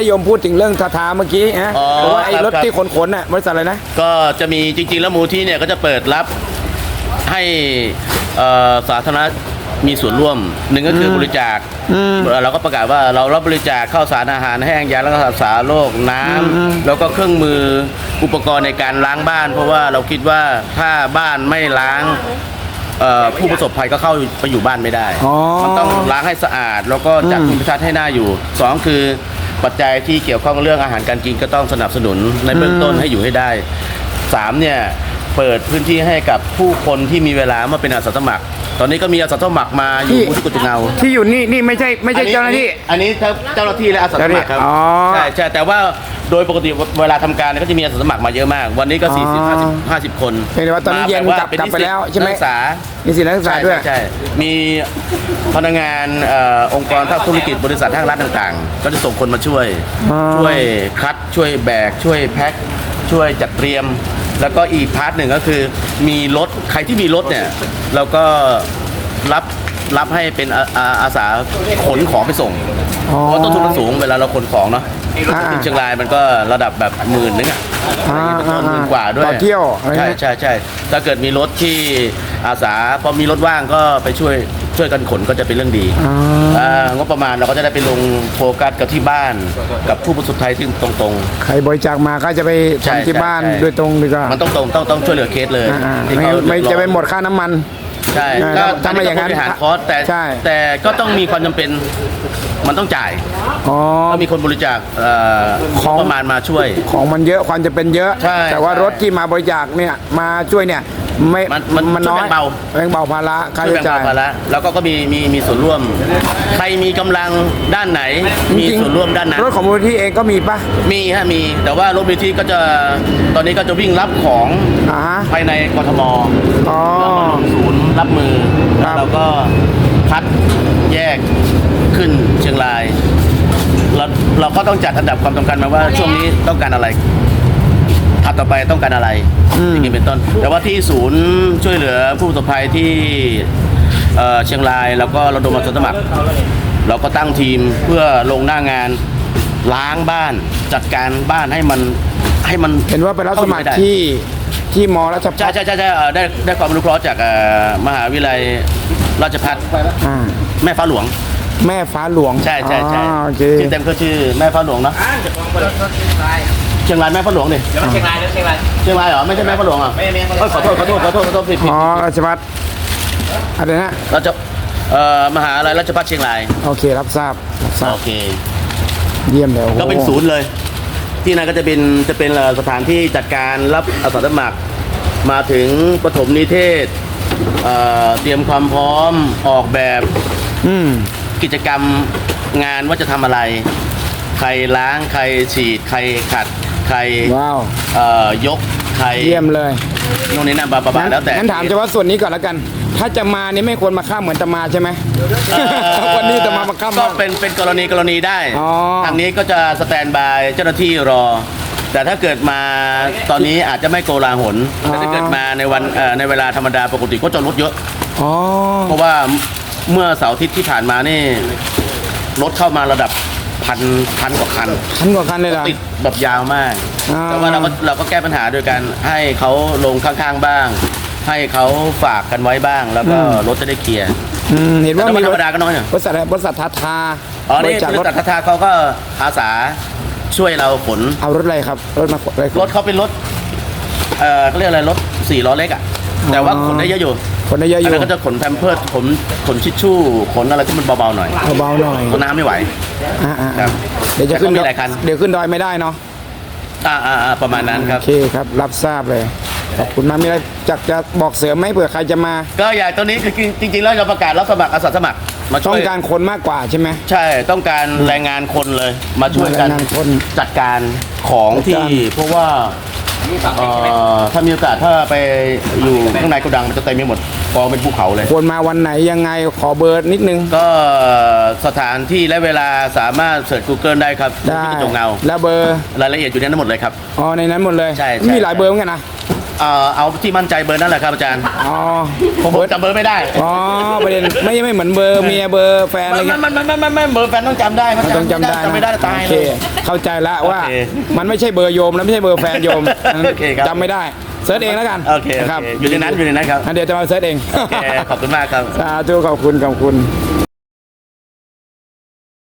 ให้โยมพูดถึงเรื่องทาทาเมื่อกี้ฮะอ๋อเพราะว่าไอ้ครับรถครับ ที่ขนขนๆน่ะบริษัทอะไรนะ ก็จะมีจริงๆ แล้วมูลที่เนี่ยก็จะเปิดรับให้เอ่อสาธารณะมีส่วนร่วมหนึ่งก็คือบริจาคเอ่อเราก็ประกาศว่าเรารับบริจาคข้าวสารอาหารแห้งยารักษาโรคน้ำแล้วก็เครื่องมืออุปกรณ์ในการล้างบ้าน เพราะว่าเราคิดว่าถ้าบ้านไม่ล้างเอ่อผู้ประสบภัยก็เข้าไปอยู่บ้านไม่ได้อ๋อ มันต้อง ล้างให้สะอาดแล้วก็จัดภูมิทัศน์ให้หน่าอยู่สองคือ ปัจจัยที่เกี่ยวข้องเรื่องอาหารการกินก็ต้องสนับสนุนในเบื้องต้นให้อยู่ให้ได้สามเนี่ยเปิดพื้นที่ให้กับผู้คนที่มีเวลามาเป็นอาสาสมัคร ตอนนี้ก็มีอาสาสมัครมาอยู่ที่มูลที่กุฏิเงาที่อยู่นี่นี่ไม่ใช่ไม่ใช่เจ้าหน้าที่ อันนี้ทั้งเจ้าหน้าที่และอาสาสมัครครับอ๋อใช่ใช่แต่ว่าโดยปกติเวลาทำการเนี่ยก็จะมีอาสาสมัครมาเยอะมาก วันนี้ก็อ๋อ40 50 50คนเห็นว่าตอนนี้เย็นมาแบบกลับเป็นกลับไปนิสิตแล้วใช่ไหม นักศึกษา มีสิทธินักศึกษาด้วย ใช่ใช่มีพนักงานเอ่อองค์กรภาคธุรกิจบริษัทห้างร้านต่างๆ ก็จะส่งคนมาช่วย อ๋อช่วยคัดช่วยแบก ช่วยแพ็คช่วยจัดเตรียม แล้วก็อีกพาร์ทหนึ่งก็คือมีรถใครที่มีรถเนี่ยเราก็รับรับให้เป็นอาอาอาสาขนของไปส่งอ๋อ เพราะต้นทุนมันสูงเวลาเราขนของเนาะอ่า ที่เชียงรายมันก็ระดับแบบหมื่นนึงอะอ่าเป็นต้นหมื่นกว่าด้วยต่อเที่ยวอะไรใช่เงี้ย ใช่ใช่ถ้าเกิดมีรถที่อาสาพอมีรถว่างก็ไปช่วย ช่วยกันขนก็จะเป็นเรื่องดีอ๋ออ่างบประมาณเราก็จะได้ไปลงโฟกัสกับที่บ้าน กับผู้ประสบภัยที่ตรงใครบริจาคมาก็จะไปใช่ทำที่ใช่บ้านใช่ โดยตรงดีกว่าๆมันต้องตรงต้องต้องช่วยเหลือเคสเลยอ่าๆที่ไม่เขาไม่เดือดร้อนจะไปหมดค่าน้ำมัน ใช่เออก็ถ้าไม่อย่างนั้นบริหารคอร์สแต่ใช่ แต่ก็ต้องมีความจำเป็นมันต้องจ่ายอ๋อ ก็มีคนบริจาคเอ่อของประมาณมาช่วย ของมันเยอะความจะเป็นเยอะ ใช่แต่ว่าใช่รถที่มาบริจาคเนี่ยมาช่วยเนี่ยไม่มันมันน้อยช่วยแบ่งเบา แบ่งเบาภาระค่าช่วยใช้แบ่งจ่าเบายภาระแล้วก็ก็มีมีมีส่วนร่วม ใครมีกำลังด้านไหน มีจงๆส่วนร่วมด้านนั้น รถของมูลที่เองก็มีปะ มีฮะมีแต่ว่ารถมูลที่ก็จะตอนนี้ก็จะวิ่งรับของอ่าฮะภายในกทมอ๋อ เราก็คัดแยกขึ้นเชียงรายเราเราก็ต้องจัดอันดับความสำคัญมาว่าช่วงนี้ต้องการอะไรถัดต่อไปต้องการอะไรอย่างนี้เป็นต้น แต่ว่าที่ศูนย์ช่วยเหลือผู้ประสบภัยที่เอ่อเชียงรายแล้วก็ระดมอาสาสมัคร เราก็ตั้งทีมเพื่อลงหน้างานล้างบ้านจัดการบ้านให้มันให้มันเห็นว่าไปรับสมัครเข้าอยู่ไได้ ที่ที่มราชพัใช่ฒใช่ใช่ใช่เอ่อได้ได้ความอนุเคราะห์จากเอ่อมหาวิทยาลัย ราชภัฏอ่าแม่ฟ้าหลวง แม่ฟ้าหลวงใช่ใช่ใช่อ๋อโอเคชื่อเต็มก็ชื่อแม่ฟ้าหลวงเนอะเชียงรายแม่ฟ้าหลวงนี่เดี๋ยวมาเชียงรายเดี๋ยวเชียงรายเชียงรายเหรอไม่ใช่แม่ฟ้าหลวงเหรอไม่ไม่ไม่เอ้ยขอโทษขอโทษขอโทษขอโทษผิดผิดอ๋อราชพัฒอะไรนะเราจะเอ่อมหาลัยราชภัฏเชียงรายโอเครับทราบรับทราบโอเค เยี่ยมเลยโอ้โหก็เป็นศูนย์เลย ที่นั่นก็จะเป็นจะเป็นเอ่อสถานที่จัดการรับอาสาสมัคร มาถึงปฐมนิเทศ เอ่อเตรียมความพร้อมออกแบบอืม กิจกรรมงานว่าจะทำอะไร ใครล้างใครฉีด ใครขัด ใครว้าว เอ่อยกใครเยี่ยมเลยนู่นนี่นั่นบาบาบาแล้วแต่งั้นถามเฉพาะส่วนนี้ก่อนแล้วกัน ถ้าจะมานี่ไม่ควรมาข้ามเหมือนตะมาใช่ไหม เอ่อ วันนี้ตะมามาข้ามก็บ้าง เป็นเป็นกรณีกรณีได้อ๋อ ทางนี้ก็จะสแตนบายเจ้าหน้าที่รอ แต่ถ้าเกิดมาตอนนี้อาจจะไม่โกลาหลแต่ถ้าเกิดมาในวันเอ่อในเวลาธรรมดาปกติก็จะรถเยอะ อ๋อ เพราะว่าเมื่อเสาร์อาทิตย์ที่ผ่านมานี่รถเข้ามาระดับพันพันกว่าคันทันกว่าคันเลยเหรอติดแบบยาวมาก อ่า แต่ว่าเราก็เราก็แก้ปัญหาโดยการให้เขาลงข้างๆบ้าง ให้เขาฝากกันไว้บ้าง แล้วก็รถจะได้เคลียร์อืมเห็นแต่ว่าถ้ามีวันธรรมดาก็น้อยหน่อย บริษัทอะไรบริษัททาทาอ๋อบนี่ริจาคบรริถษัททัทาเขาก็อาสา ช่วยเราขนเอารถอะไรครับ รถมาอะไรรถเขาเป็นรถเอ่อเขาเรียกอะไรรถสี่ล้อเล็กอะแต่ว่าขนได้เยอะอยู่คนได้เยอะอัอนยู่นั้นก็จะขนแพมเพิร์ดขนขนชิชชู่ขนอะไรที่มันเบาๆหน่อยเบาๆหน่อยขนน้ำไม่ไหว อ่าอ่าครับเดี๋ยวจะขึ้นแต่ก็มีดอหลายคัน เดี๋ยวขึ้นดอยไม่ได้เนาะอ่าอ่าอ่าประมาณนั้นครับ โอเคครับ รับทราบเลย ขอบคุณมากมีอะไรจักจะบอกเสริมไหมเผื่อใครจะมาก็อยากตอนนี้คือจริงๆแล้วเราประกาศรับสมัครอาสาสมัคร มาช่ต้อวยงการคนมากกว่าใช่ไหม ใช่ต้องการแรงงานคนเลย มาช่วยกันแรงงานคนจัดการของที่จัดการ เพราะว่าเอ่อถ้ามีโอกาสถ้าไปอยู่ข้างในโกดังมันจะเต็มไปหมดกองเป็นภูเขาเลย ควรมาวันไหนยังไงขอเบอร์นิดนึง ก็สถานที่และเวลาสามารถเสิร์ช Google ได้ครับได้ ที่จงเงาแล้วเบอร์รายละเอียดอยู่ในนั้นหมดเลยครับ อ๋อในนั้นหมดเลยใช่ใช่ มีหลายเบอร์เหมือนกันนะเอ่อเอาที่มั่นใจเบอร์นั่นแหละครับอาจารย์อ๋อผมจำเบอร์ไม่ได้อ๋อประเด็นไม่ไม่เหมือนเบอร์เมียเบอร์แฟนอะไรมันเงี้ยมันมันมันมันเบอร์แฟนต้องจำได้มันต้องจำได้จำไม่ได้นะตายโอเลเคย เข้าใจละว่าโอเคมันไม่ใช่เบอร์โยมแล้วไม่ใช่เบอร์แฟนโยมโอเคครับ จำไม่ได้ เซิร์ชเองแล้วกันโอเคโอนะครัเคอยู่ในนั้นอยู่ในนั้นครับงั้นเดี๋ยวจะมาเซิร์ชเองโอเคขอบคุณมากครับ สาธุขอบคุณขอบคุณ